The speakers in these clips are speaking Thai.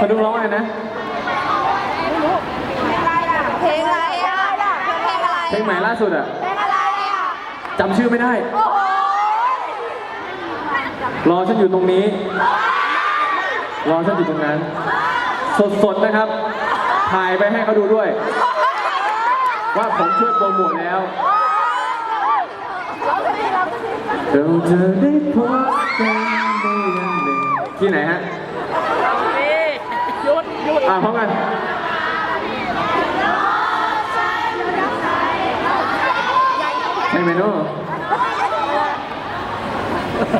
พดุงร้องอะไรนะ เพลงอะไรอะเพลงอะไรเพลงใหม่ล่าสุดอะเพลงอะไรอะจำชื่อไม่ได้ โอ้โหรอฉันอยู่ตรงนี้ รอฉันอยู่ตรงนั้น สดๆนะครับ ถ่ายไปให้เขาดูด้วย ว่าผมช่วยโปรโมทแล้วเราจะได้พบกันในวันหนึ่งที่ไหนฮะหยุดหยุด อ่าพร้อมกันใช่ไหมโน่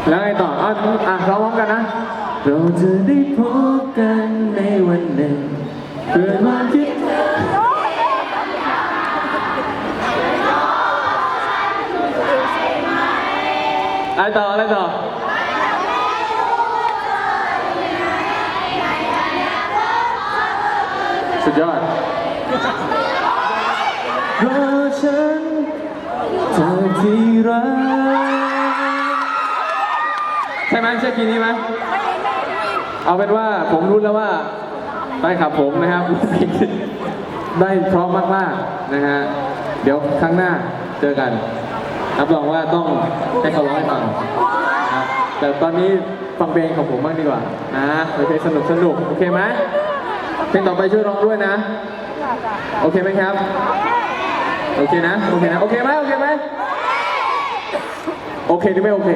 แล้วไงต่ออะอะร้องพร้อมกันนะเราจะได้พบกันในวันหนึ่งเกิดความคิดถึงอะไรต่ออะไรต่อ สุดยอดเพราะฉันเธอที่รักใช่ไหมใช่คีย์นี้ไหมเอาเป็นว่าผมรู้แล้วว่าแฟนคลับผมนะครับ ได้เพราะมากๆนะฮะเดี๋ยวครั้งหน้าเจอกันรับรองว่าต้องให้เขาร้องให้ฟังนะครับแต่ตอนนี้ฟังเพลงของผมบ้างดีกว่านะเป็นเพลงสนุกสนุกโอเคไหม เพลงต่อไปช่วยร้องด้วยนะ โอเคไหมครับ โอเคนะ โอเคนะ โอเคไหมโอเคไหมโอเคหรือไม่โอเค